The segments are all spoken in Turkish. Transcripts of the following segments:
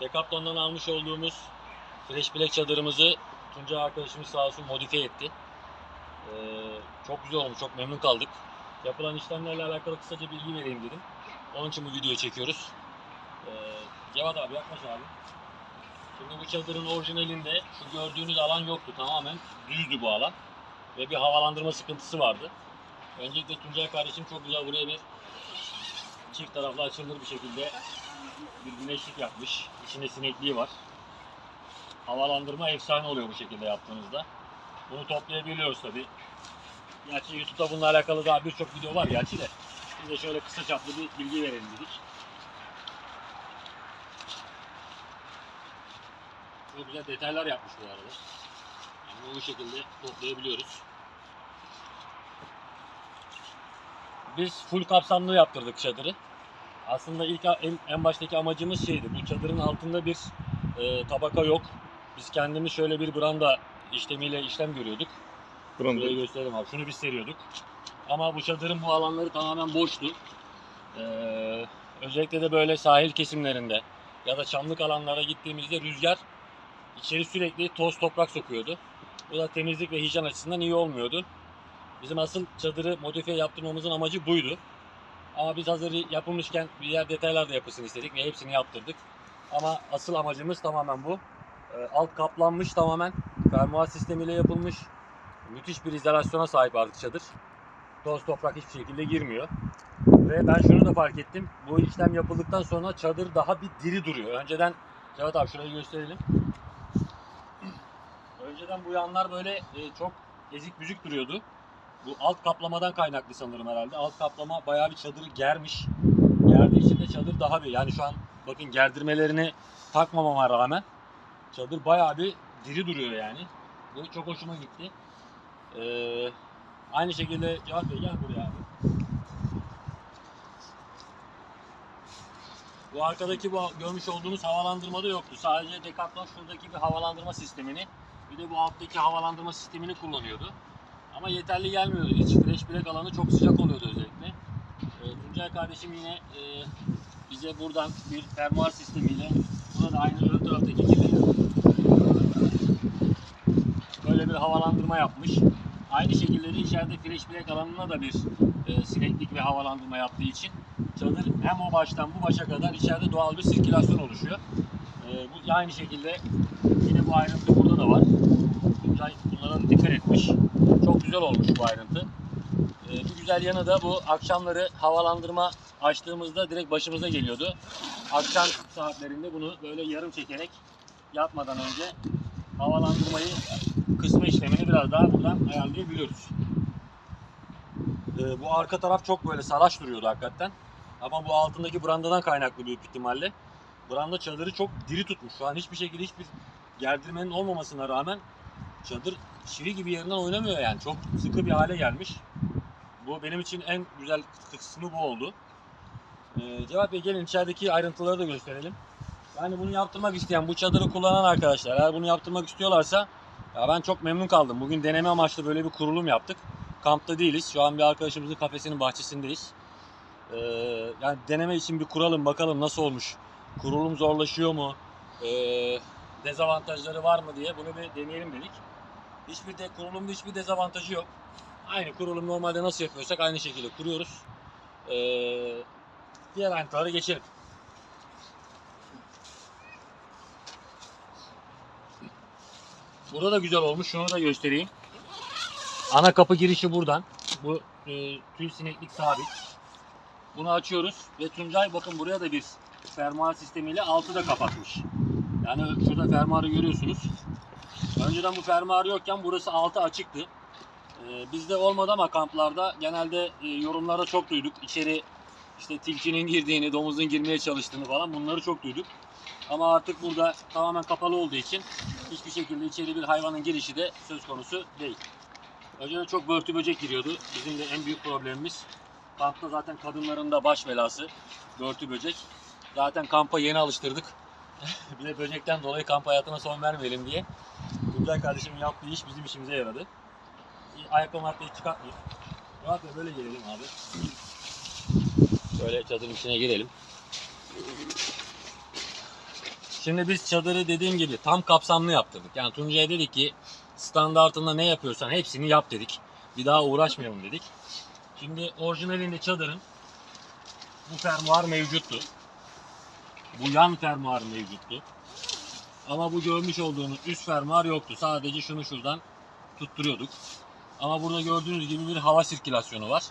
Decathlon'dan almış olduğumuz Fresh Black çadırımızı Tuncay arkadaşımız sağ olsun modifiye etti. Ee, çok güzel olmuş, çok memnun kaldık. Yapılan işlemlerle alakalı kısaca bilgi vereyim dedim. Onun için bu videoyu çekiyoruz. Ee, Cevat abi yaklaş abi. Şimdi bu çadırın orijinalinde şu gördüğünüz alan yoktu. Tamamen düzdü bu alan. Ve bir havalandırma sıkıntısı vardı. Öncelikle Tuncay kardeşim çok güzel buraya bir çift taraflı açılır bir şekilde bir güneşlik yapmış. İçinde sinekliği var. Havalandırma efsane oluyor bu şekilde yaptığınızda. Bunu toplayabiliyoruz tabi. Gerçi YouTube'da bununla alakalı daha birçok video var gerçi de. Biz de şöyle kısa çaplı bir bilgi verelim dedik. Çok güzel detaylar yapmış bu arada. Yani bu şekilde toplayabiliyoruz. Biz full kapsamlı yaptırdık çadırı. Aslında ilk en, en baştaki amacımız şeydi. Bu çadırın altında bir e, tabaka yok. Biz kendimiz şöyle bir branda işlemiyle işlem görüyorduk. Branda. Şurayı gösterelim abi. Şunu biz seriyorduk. Ama bu çadırın bu alanları tamamen boştu. Ee, özellikle de böyle sahil kesimlerinde ya da çamlık alanlara gittiğimizde rüzgar içeri sürekli toz toprak sokuyordu. Bu da temizlik ve hijyen açısından iyi olmuyordu. Bizim asıl çadırı modifiye yaptırmamızın amacı buydu. Ama biz hazır yapılmışken bir yer detaylar da yapılsın istedik ve hepsini yaptırdık. Ama asıl amacımız tamamen bu. Ee, alt kaplanmış tamamen. Fermuar sistemiyle yapılmış. Müthiş bir izolasyona sahip artık çadır. Toz toprak hiçbir şekilde girmiyor. Ve ben şunu da fark ettim. Bu işlem yapıldıktan sonra çadır daha bir diri duruyor. Önceden Cevat abi şurayı gösterelim. Önceden bu yanlar böyle e, çok ezik büzük duruyordu. Bu alt kaplamadan kaynaklı sanırım herhalde. Alt kaplama bayağı bir çadırı germiş. Gerdiği için de çadır daha bir yani şu an bakın gerdirmelerini takmamama rağmen çadır bayağı bir diri duruyor yani. Bu çok hoşuma gitti. Ee, aynı şekilde Cevat Bey gel buraya abi. Bu arkadaki bu görmüş olduğunuz havalandırmada yoktu. Sadece Decathlon şuradaki bir havalandırma sistemini bir de bu alttaki havalandırma sistemini kullanıyordu. Ama yeterli gelmiyordu. İç fresh bilek alanı çok sıcak oluyordu özellikle. Ee, Tuncay kardeşim yine e, bize buradan bir fermuar sistemiyle burada da aynı ön taraftaki gibi böyle bir havalandırma yapmış. Aynı şekilde de içeride fresh bilek alanına da bir e, sineklik ve havalandırma yaptığı için çadır hem o baştan bu başa kadar içeride doğal bir sirkülasyon oluşuyor. E, bu aynı şekilde yine bu ayrıntı burada da var. Tuncay bunlara dikkat etmiş. Çok güzel olmuş bu ayrıntı. E, bir güzel yanı da bu akşamları havalandırma açtığımızda direkt başımıza geliyordu. Akşam saatlerinde bunu böyle yarım çekerek yatmadan önce havalandırmayı kısma işlemini biraz daha buradan ayarlayabiliyoruz. Ee, bu arka taraf çok böyle salaş duruyordu hakikaten. Ama bu altındaki brandadan kaynaklı büyük ihtimalle. Branda çadırı çok diri tutmuş. Şu an hiçbir şekilde hiçbir gerdirmenin olmamasına rağmen çadır çivi gibi yerinden oynamıyor yani. Çok sıkı bir hale gelmiş. Bu benim için en güzel kısmı bu oldu. Ee, Cevat Bey gelin içerideki ayrıntıları da gösterelim. Yani bunu yaptırmak isteyen, bu çadırı kullanan arkadaşlar eğer bunu yaptırmak istiyorlarsa ya ben çok memnun kaldım. Bugün deneme amaçlı böyle bir kurulum yaptık. Kampta değiliz. Şu an bir arkadaşımızın kafesinin bahçesindeyiz. Ee, yani deneme için bir kuralım bakalım nasıl olmuş. Kurulum zorlaşıyor mu? Ee, dezavantajları var mı diye bunu bir deneyelim dedik. Hiçbir de kurulumda hiçbir dezavantajı yok. Aynı kurulum normalde nasıl yapıyorsak aynı şekilde kuruyoruz. Ee, diğer ayrıntılara geçelim. Burada da güzel olmuş. Şunu da göstereyim. Ana kapı girişi buradan. Bu e, tül sineklik sabit. Bunu açıyoruz ve Tuncay bakın buraya da bir fermuar sistemiyle altı da kapatmış. Yani şurada fermuarı görüyorsunuz. Önceden bu fermuar yokken burası altı açıktı. E, bizde olmadı ama kamplarda genelde e, yorumlarda çok duyduk. İçeri işte tilkinin girdiğini, domuzun girmeye çalıştığını falan bunları çok duyduk. Ama artık burada tamamen kapalı olduğu için hiçbir şekilde içeri bir hayvanın girişi de söz konusu değil. Önceden çok börtü böcek giriyordu. Bizim de en büyük problemimiz. Kampta zaten kadınların da baş belası börtü böcek. Zaten kampa yeni alıştırdık. bir de böcekten dolayı kamp hayatına son vermeyelim diye. Tuncay kardeşimin yaptığı iş bizim işimize yaradı. Ayakkabı maddeyi çıkartmayayım. Rahat ve böyle gelelim abi. Şöyle çadırın içine girelim. Şimdi biz çadırı dediğim gibi tam kapsamlı yaptırdık. Yani Tuncay'a dedik ki standartında ne yapıyorsan hepsini yap dedik. Bir daha uğraşmayalım dedik. Şimdi orijinalinde çadırın bu fermuar mevcuttu. Bu yan fermuar mevcuttu. Ama bu görmüş olduğunuz üst fermuar yoktu. Sadece şunu şuradan tutturuyorduk. Ama burada gördüğünüz gibi bir hava sirkülasyonu var.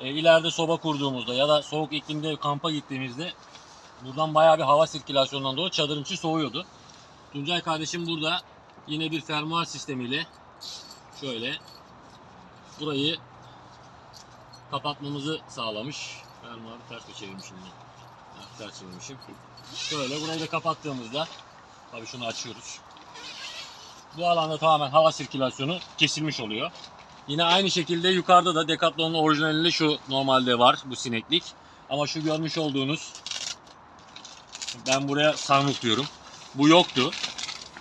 E, ileride soba kurduğumuzda ya da soğuk iklimde kampa gittiğimizde buradan bayağı bir hava sirkülasyonundan dolayı çadırın içi soğuyordu. Tuncay kardeşim burada yine bir fermuar sistemiyle şöyle burayı kapatmamızı sağlamış. Fermuarı ters mi çevirmişim ben? Ters çevirmişim. Şöyle burayı da kapattığımızda tabii şunu açıyoruz. Bu alanda tamamen hava sirkülasyonu kesilmiş oluyor. Yine aynı şekilde yukarıda da Decathlon'un orijinalinde şu normalde var bu sineklik. Ama şu görmüş olduğunuz ben buraya sunroof diyorum. Bu yoktu.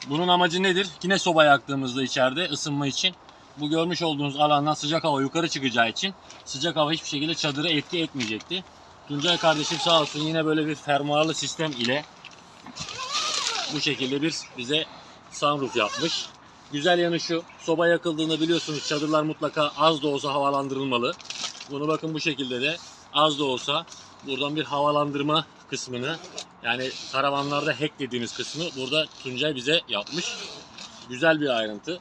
Bunun amacı nedir? Yine soba yaktığımızda içeride ısınma için bu görmüş olduğunuz alandan sıcak hava yukarı çıkacağı için sıcak hava hiçbir şekilde çadırı etki etmeyecekti. Tuncay kardeşim sağ olsun yine böyle bir fermuarlı sistem ile bu şekilde bir bize sunroof yapmış. Güzel yanı şu, soba yakıldığında biliyorsunuz çadırlar mutlaka az da olsa havalandırılmalı. Bunu bakın bu şekilde de az da olsa buradan bir havalandırma kısmını yani karavanlarda hack dediğimiz kısmı burada Tuncay bize yapmış. Güzel bir ayrıntı.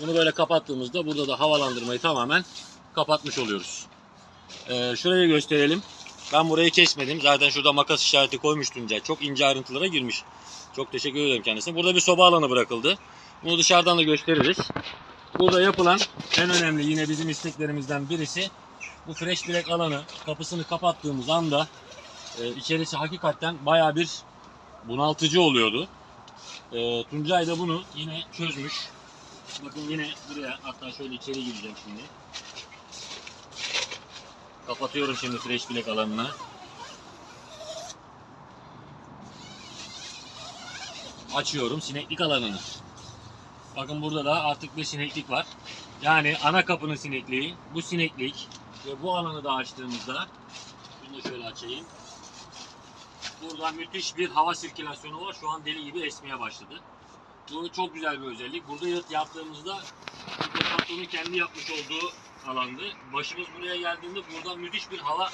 Bunu böyle kapattığımızda burada da havalandırmayı tamamen kapatmış oluyoruz. Ee, şurayı gösterelim. Ben burayı kesmedim. Zaten şurada makas işareti koymuş Tuncay. Çok ince ayrıntılara girmiş. Çok teşekkür ederim kendisine. Burada bir soba alanı bırakıldı. Bunu dışarıdan da gösteririz. Burada yapılan en önemli yine bizim isteklerimizden birisi bu fresh direkt alanı kapısını kapattığımız anda e, içerisi hakikaten baya bir bunaltıcı oluyordu. E, Tuncay da bunu yine çözmüş. Bakın yine buraya hatta şöyle içeri gireceğim şimdi. Kapatıyorum şimdi fresh bilek alanını. Açıyorum sineklik alanını. Bakın burada da artık bir sineklik var. Yani ana kapının sinekliği, bu sineklik ve bu alanı da açtığımızda bunu da şöyle açayım. Burada müthiş bir hava sirkülasyonu var. Şu an deli gibi esmeye başladı. Bu çok güzel bir özellik. Burada yaptığımızda Decathlon'un kendi yapmış olduğu alandı. Başımız buraya geldiğinde buradan müthiş bir hava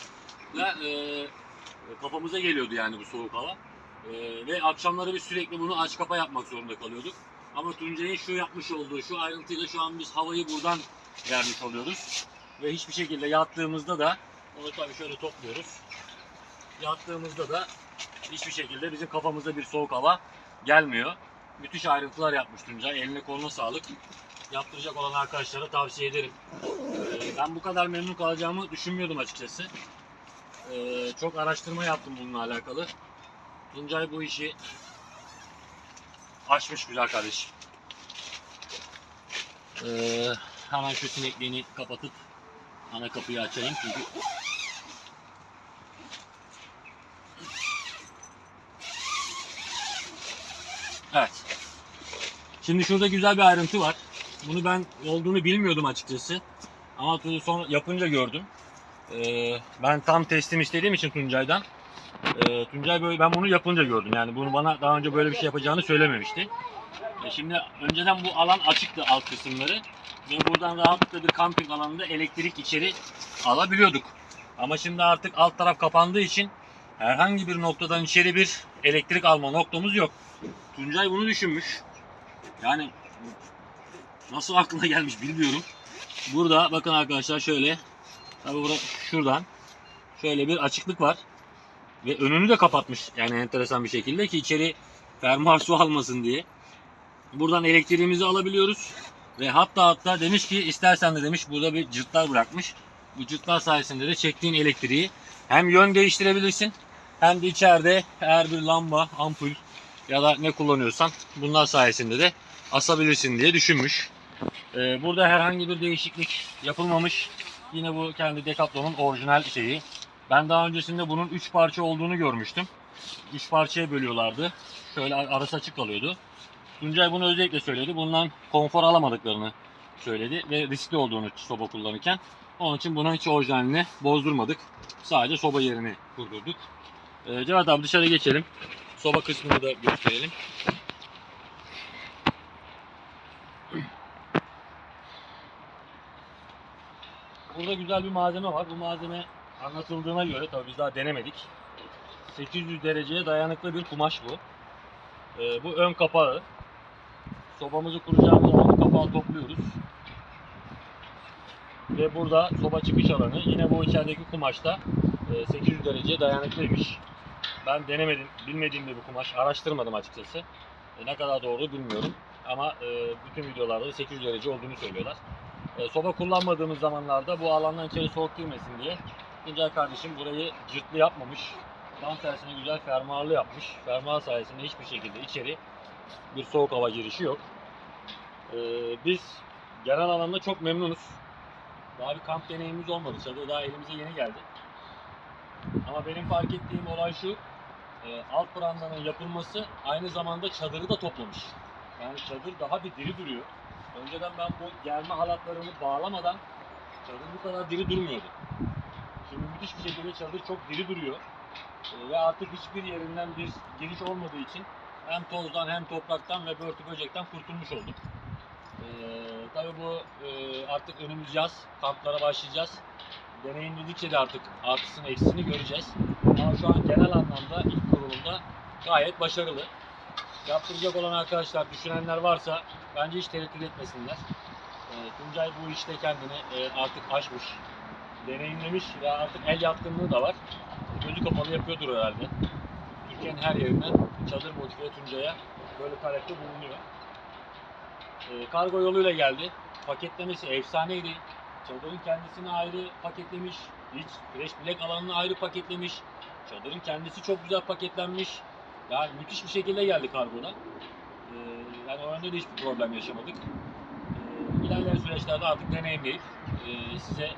e, kafamıza geliyordu yani bu soğuk hava. E, ve akşamları biz sürekli bunu aç kapa yapmak zorunda kalıyorduk. Ama Tuncay'ın şu yapmış olduğu şu ayrıntıyla şu an biz havayı buradan vermiş oluyoruz. Ve hiçbir şekilde yattığımızda da onu tabii şöyle topluyoruz. Yattığımızda da hiçbir şekilde bizim kafamıza bir soğuk hava gelmiyor. Müthiş ayrıntılar yapmış Tuncay. Eline koluna sağlık. Yaptıracak olan arkadaşlara tavsiye ederim. Ee, ben bu kadar memnun kalacağımı düşünmüyordum açıkçası. Ee, çok araştırma yaptım bununla alakalı. Tuncay bu işi açmış güzel kardeşim. Ee, hemen şu sinekliğini kapatıp ana kapıyı açayım çünkü Evet. Şimdi şurada güzel bir ayrıntı var. Bunu ben olduğunu bilmiyordum açıkçası. Ama sonra yapınca gördüm. Ee, ben tam teslim istediğim için Tuncay'dan. Ee, Tuncay böyle ben bunu yapınca gördüm. Yani bunu bana daha önce böyle bir şey yapacağını söylememişti. E şimdi önceden bu alan açıktı alt kısımları ve buradan rahatlıkla bir kamping alanında elektrik içeri alabiliyorduk. Ama şimdi artık alt taraf kapandığı için herhangi bir noktadan içeri bir elektrik alma noktamız yok. Tuncay bunu düşünmüş. Yani nasıl aklına gelmiş bilmiyorum. Burada bakın arkadaşlar şöyle tabi burada şuradan şöyle bir açıklık var ve önünü de kapatmış yani enteresan bir şekilde ki içeri fermuar su almasın diye. Buradan elektriğimizi alabiliyoruz ve hatta hatta demiş ki istersen de demiş burada bir cırtlar bırakmış. Bu cırtlar sayesinde de çektiğin elektriği hem yön değiştirebilirsin hem de içeride eğer bir lamba, ampul ya da ne kullanıyorsan bunlar sayesinde de asabilirsin diye düşünmüş. Ee, burada herhangi bir değişiklik yapılmamış. Yine bu kendi Decathlon'un orijinal şeyi. Ben daha öncesinde bunun 3 parça olduğunu görmüştüm. 3 parçaya bölüyorlardı. Şöyle ar- arası açık kalıyordu. Tuncay bunu özellikle söyledi. Bundan konfor alamadıklarını söyledi ve riskli olduğunu soba kullanırken. Onun için bunun hiç orijinalini bozdurmadık. Sadece soba yerini kurdurduk. Ee, Cevat abi dışarı geçelim. soba kısmını da gösterelim. Burada güzel bir malzeme var. Bu malzeme anlatıldığına göre tabii biz daha denemedik. 800 dereceye dayanıklı bir kumaş bu. Ee, bu ön kapağı. Sobamızı kuracağımız zaman kapağı topluyoruz. Ve burada soba çıkış alanı. Yine bu içerideki kumaşta e, 800 dereceye dayanıklıymış. Ben denemedim, bilmediğim bir kumaş. Araştırmadım açıkçası. E, ne kadar doğru bilmiyorum. Ama e, bütün videolarda da 800 derece olduğunu söylüyorlar. E, soba kullanmadığımız zamanlarda bu alandan içeri soğuk girmesin diye Tuncay kardeşim burayı cırtlı yapmamış. Tam tersine güzel fermuarlı yapmış. Fermuar sayesinde hiçbir şekilde içeri bir soğuk hava girişi yok. E, biz genel anlamda çok memnunuz. Daha bir kamp deneyimimiz olmadı. Çadır daha elimize yeni geldi. Ama benim fark ettiğim olay şu. e, alt brandanın yapılması aynı zamanda çadırı da toplamış. Yani çadır daha bir diri duruyor. Önceden ben bu germe halatlarını bağlamadan çadır bu kadar diri durmuyordu. Şimdi müthiş bir şekilde çadır çok diri duruyor. E, ve artık hiçbir yerinden bir giriş olmadığı için hem tozdan hem topraktan ve börtü böcekten kurtulmuş olduk. E, tabii bu e, artık önümüz yaz. Kamplara başlayacağız. Deneyimledikçe de artık artısını eksisini göreceğiz. Ama şu an genel anlamda ilk kurulumda gayet başarılı. Yaptıracak olan arkadaşlar, düşünenler varsa bence hiç tereddüt etmesinler. E, Tuncay bu işte kendini e, artık aşmış, deneyimlemiş ve artık el yatkınlığı da var. Gözü kapalı yapıyordur herhalde. Türkiye'nin her yerinden çadır modifiye Tuncay'a böyle talepte bulunuyor. E, kargo yoluyla geldi. Paketlemesi efsaneydi. Çadırın kendisini ayrı paketlemiş. İç fresh bilek alanını ayrı paketlemiş. Çadırın kendisi çok güzel paketlenmiş. Yani müthiş bir şekilde geldi kargoda. Ee, yani o yönde de hiçbir problem yaşamadık. Ee, ilerleyen süreçlerde artık deneyimleyip e, size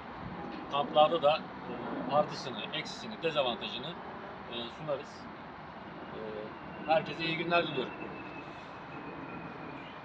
kamplarda da e, artısını, eksisini, dezavantajını e, sunarız. E, herkese iyi günler diliyorum.